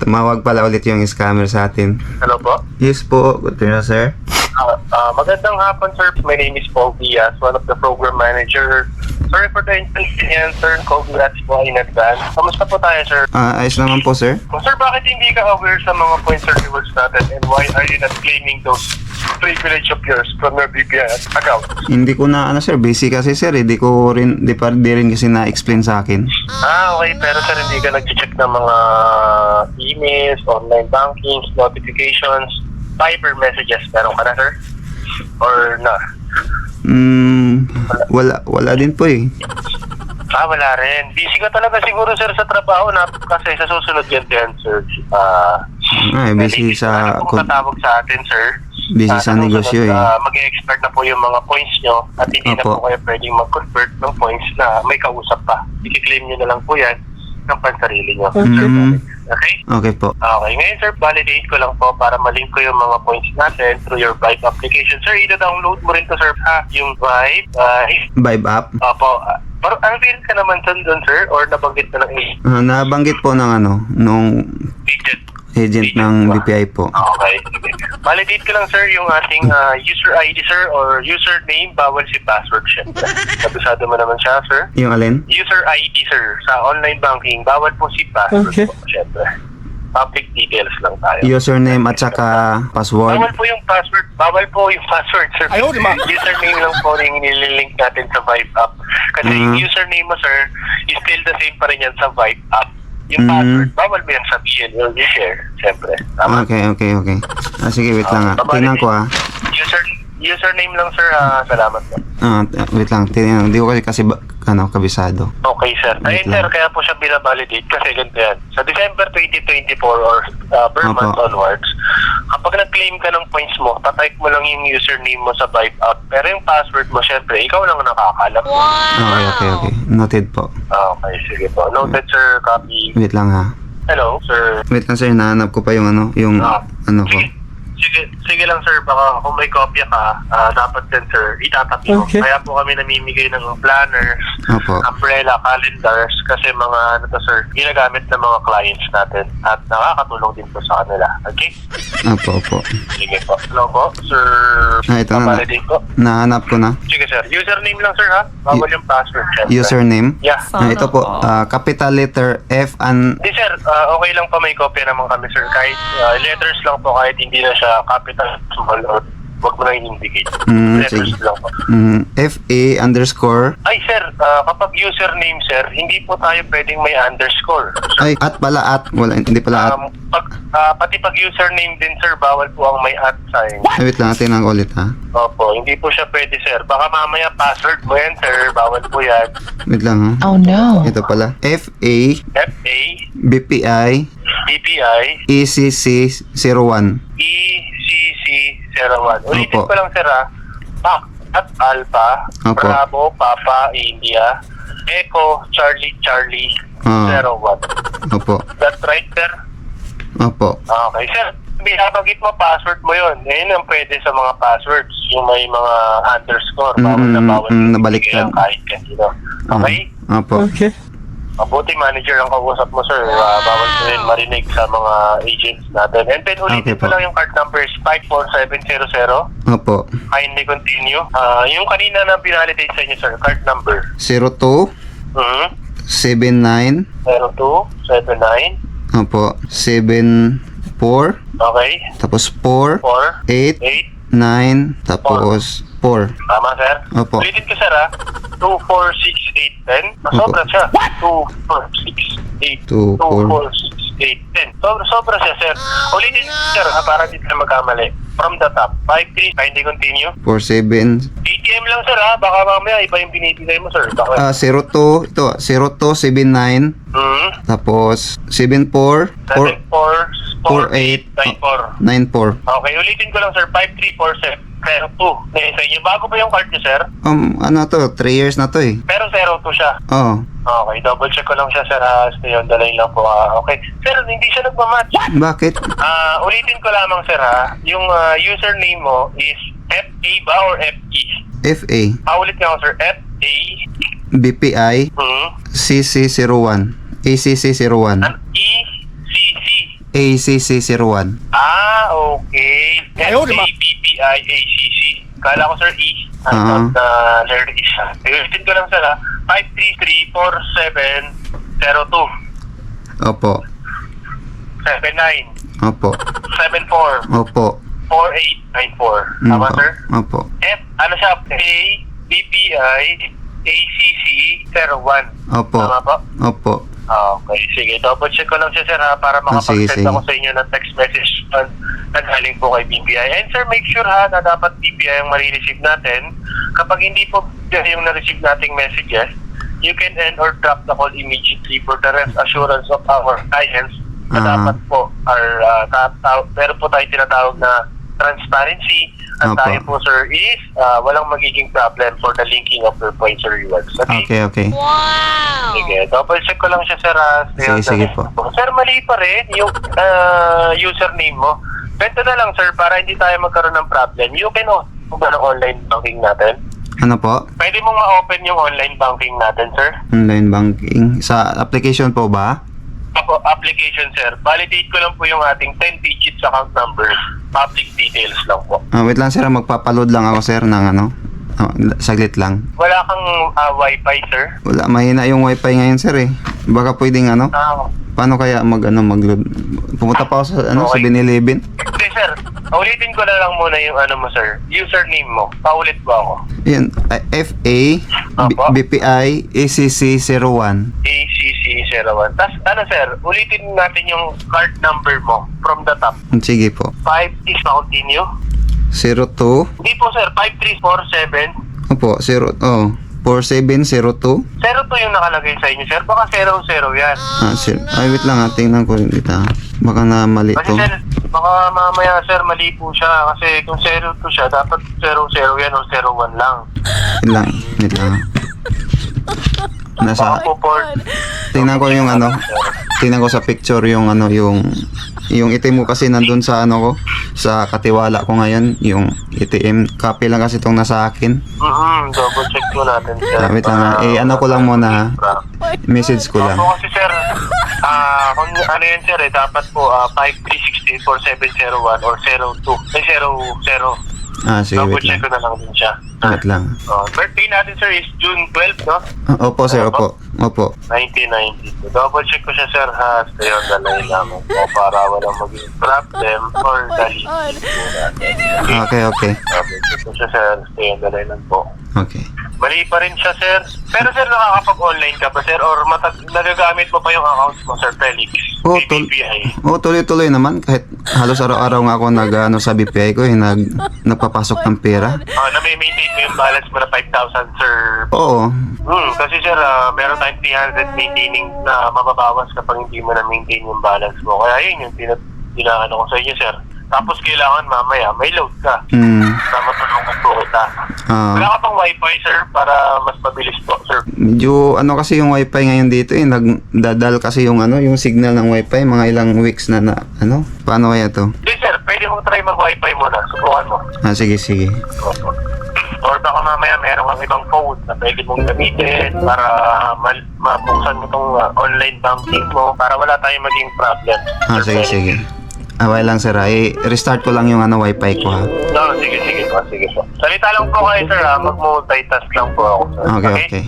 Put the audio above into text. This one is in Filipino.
tumawag pala ulit yung scammer sa atin. Hello po. Yes po, good to know, sir. Ah, ah, magandang hapon, sir. My name is Paul Diaz, one of the program manager. Sorry for the inconvenience, sir. Congrats po in advance. Kamusta po tayo, sir? Ah, ayos naman po, sir. Oh, sir, bakit hindi ka aware sa mga points or rewards natin and why are you not claiming those privilege of yours from your BPI account? Hindi ko na, ano, sir, busy kasi, sir. Hindi ko rin, di pa di rin kasi na-explain sa akin. Ah, okay. Pero sir, hindi ka nag-check ng mga emails, online bankings, notifications, Viber messages. Meron ka na, sir? Or na? Hmm, wala, wala din po eh. Ah, wala rin. Busy ka talaga siguro, sir, sa trabaho na kasi sa susunod yan, yan sir. Ah, Ah, busy sa, Ano kung tatawag sa atin, sir? Busy Ah, sa negosyo eh. ah, mag-expert na po yung mga points nyo at hindi na Opo. po kayo pwedeng mag-convert ng points na may kausap pa. I-claim nyo na lang po yan ng pansarili nyo. Mhm. Okay? Okay po. Okay. Ngayon, sir, validate ko lang po para malink ko yung mga points natin through your Vibe application. Sir, ida-download mo rin to, sir, ha? Yung Vibe. Uh, Vibe app. Opo. ah, Pero unveil ka naman dun, dun, sir? Or nabanggit na ng agent? Ah, nabanggit po ng ano, nung agent ng BPI po. Okay. Validate ko lang, sir, yung ating ah, user ID, sir, or username. Bawal si password, syempre. Kabisado mo naman siya, sir. Yung alin? User ID, sir, sa online banking. Bawal po si password Okay. po, syempre. Public details lang tayo. Username at saka password. Bawal po yung password. Bawal po yung password, sir. Username lang po yung nililink natin sa Vibe app. Kasi Mhm. yung username mo, sir, is still the same pa rin yan sa Vibe app. Yung Mhm. password, bawal mo yan sabihin. You'll share, siyempre. Tama? Okay, okay, okay. Ah, sige, wait lang ah. Tingnan ko ah. User, username lang, sir. ah, salamat po. Ah, t- wait lang. Tingnan. Hindi ko kasi, kasi ba, ano, kabisado. Okay, sir. Wait Ayun, sir, lang. kaya po siya binabalidate kasi ganito yan. Sa December 2024 or uh, per Opo. month onwards, kapag nag-claim ka ng points mo, tatype mo lang yung username mo sa Vibe app. Pero yung password mo, syempre, ikaw lang nakakalam. Okay, okay, okay. Noted po. Okay, sige po. Noted, sir. Copy. Wait lang ha. Hello, sir. Wait lang sir, nahanap ko pa yung ano, yung Ah. ano ko. Sige, sige, lang, sir. Baka kung may kopya ka, ah, dapat din, sir, itatabi mo. Okay. Kaya po kami namimigay ng planners, Opo. umbrella, calendars, kasi mga, ano to, sir, ginagamit ng mga clients natin at nakakatulong din po sa kanila. Okay? Opo, opo. Sige po. Hello po, sir. Ah, ito na. Po. Nahanap ko na. Sige, sir. Username lang, sir, ha? Bawal yung password, syempre. Username. Yeah. Ah, ito po, ah, capital letter F and Hindi sir, Ah, okay lang pa may kopya naman kami sir. Kahit ah, letters lang po, kahit hindi na siya capital, small, or wag mo na i-indicate. Mm, letters sige. lang po. mm, FA underscore. Ay sir, ah, kapag username sir, hindi po tayo pwedeng may underscore. Ay, at pala at. Wala, hindi pala at. Um, pag, ah, pati pag username din sir, bawal po ang may at sign. Ay, wait lang, tingnan ko ulit ha. Opo, hindi po siya pwede sir. Baka mamaya password mo yan sir, bawal po yan. Wait lang ha. Oh no. Ito pala. FA FA, BPI BPI, ECC 01. ECC01. Ulitin Opo. ko lang sir. Pac at Alpha, Opo. Bravo, Papa, India, Echo, Charlie, Charlie, Ah. 01. Opo. That's right sir? Opo. Okay sir. Binabanggit mo password mo yun. Ngayon ang pwede sa mga passwords. Yung may mga underscore. Bawal na Mm, bawal. mm, nabaliktad. Kahit kanino. Okay? Ah, Opo. Okay. Mabuti manager ang kausap mo, sir. Ah, bawal ko rin marinig sa mga agents natin. And then ulitin Okay ko lang yung card number is 54700. Opo. Kindly continue. Ah, yung kanina na binalidate sa inyo, sir, card number. 02 Mm-hmm. 79 02 79 Opo. 74 Okay. tapos 4 4 8 8 9 tapos 4. Tama, sir? Opo. Ulitin ko, sir, ah. 2, 4, 6, 8, 10. Sobra siya. 2, 4, 6, 8. 2, 2, 4. 4, 6, 8, 10. Sobra, sobra siya, sir. Ulitin, sir, ha, para di tayo magkamali. From the top. 5, 3, kindly continue. 4 7 ATM lang, sir, ha? Baka mamaya iba yung binibigay mo, sir. Baka. ah 02 ito 02 79 Hmm. tapos 74 7, 4 4, 4, 8 8, 9, 4. 94. Okay, ulitin ko lang, sir. 5, 3, 4, 7. 0, 2. Na sa inyo. Bago pa yung card niyo, sir? Um ano to 3 years na to eh. Pero 0, 2 siya. Oh. Okay, double check ko lang siya, sir. Ah, stay on the line lang po. Ah, okay. Sir, hindi siya nagmamatch. Bakit? Ah, ulitin ko lamang, sir, ha. Yung ah, username mo is FA ba or FE? FA Ah, ulit nga ako, sir. FA, BPI hmm, CC01 ACC01 an ECC ACC01. Ah, okay. Ayaw, di ba? ACC. Kala ko, sir, E. I Ah. thought na letter E siya. Ayusin ko lang, sir, ha? 5334702 Opo. 79 Opo. 74 Opo. 4894. Mm, Tama, Opo. sir? Opo. F, ano siya? A, BPI, ACC, 01. Opo. Tama po? Opo. Okay, sige. Double check ko lang siya, sir, ha, para Ah, sige, makapag-send sige. ako sa inyo ng text message na na galing po kay BPI. And sir, make sure ha na dapat BPI ang marireceive natin. Kapag hindi po yung na-receive nating messages, you can end or drop the call immediately for the rest assurance of our clients na Ah. dapat po are, uh, ta- ta- meron po tayo tinatawag na transparency Opo. tayo po sir is uh, walang magiging problem for the linking of your points or rewards. Okay? Okay, okay. Sige, double check ko lang siya, sir. ah. Sige, sige po. Sir, mali pa rin yung ah, username mo. Bento na lang, sir, para hindi tayo magkaroon ng problem. You can open ba ng online banking natin? Ano po? Pwede mong ma-open yung online banking natin, sir? Online banking. Sa application po ba? Apo, application, sir. Validate ko lang po yung ating 10 digits account number. Public details lang po. Ah, wait lang sir, magpapaload lang ako sir ng ano. Ah, saglit lang. Wala kang ah, wifi, sir? Wala, mahina yung wifi ngayon sir eh. Baka pwedeng ano, Ah, paano kaya mag ano, mag-load? Pumunta pa ako sa ano, Okay. 7-Eleven. hindi, sir. Ulitin ko na lang muna yung ano mo, sir. Username mo. Paulit ba ako? Yan, FA, B- Apo. BPI, ACC01. ACC01. Tapos, ano sir, ulitin natin yung card number mo from the top. Sige po. 5 is continue. 02. Hindi po sir, 5347. Opo, 0, oh, 4702. 02 yung nakalagay sa inyo sir. Baka 00 yan. Ah, sir. Ay, wait lang, ah, tingnan ko rin dito. ah. Baka na mali Kasi to. sir, baka mamaya sir, mali po siya. Kasi kung 02 siya, dapat 00 yan o 01 lang. Wait lang, wait lang. Nasa, Baka po tingnan ko yung ano, tingnan ko sa picture yung ano, yung, yung itim mo kasi nandun sa ano ko, sa katiwala ko ngayon, yung ATM, copy lang kasi itong nasa akin. Mm-hmm, double check po natin sir. Ah, wait lang, ah. Eh, ano ko lang muna, ah. Message ko lang. Opo kasi sir, ah kung ano yan sir eh, dapat po ah 53604701 or 02, eh 00. Ah, sige, Double wait check lang. ko na lang din siya. Wait lang. Oh, birthday natin sir is June 12, no? Ah, Opo, sir, opo. Opo. 1992. Double check ko siya sir ha. On the line lamang po para walang maging problem or dali. Okay, okay. Double check ko siya sir. The line lang po. Okay. Mali pa rin siya sir. Pero sir nakakapag-online ka ba sir? Or matag nagagamit mo pa yung account mo sir Felix? Oh, tul- BPI. oh, tuloy-tuloy naman. Kahit halos araw-araw nga ako nag, ano, sa BPI ko, eh, nag, nagpapasok ng pera. Ah, na-maintain mo yung balance mo na 5,000 sir. Oo. Hmm, kasi sir, ah, meron tayong 300 maintaining na mababawas kapag hindi mo na-maintain yung balance mo. Kaya yun yung tinaano ko sa inyo sir. Tapos kailangan mamaya may load ka. Hmm. na matulungan po kita. Ah. Wala ka pang wifi sir para mas mabilis po sir. medyo ano kasi yung wifi ngayon dito eh nagdadal kasi yung ano yung signal ng wifi mga ilang weeks na na ano paano kaya to Hindi sir, pwede mong try mag-wifi muna. Subukan mo. ah sige sige Opo. Or baka mamaya meron kang ibang phone na pwede mong gamitin para ma- mabuksan mo tong uh, online banking mo para wala tayong maging problem. ah Sir sige sige wait lang sir eh, restart ko lang yung ano wifi ko ha No, sige, sige po, sige po. Salita lang po kayo, sir, ha? Mag-multitask lang po ako, sir. okay okay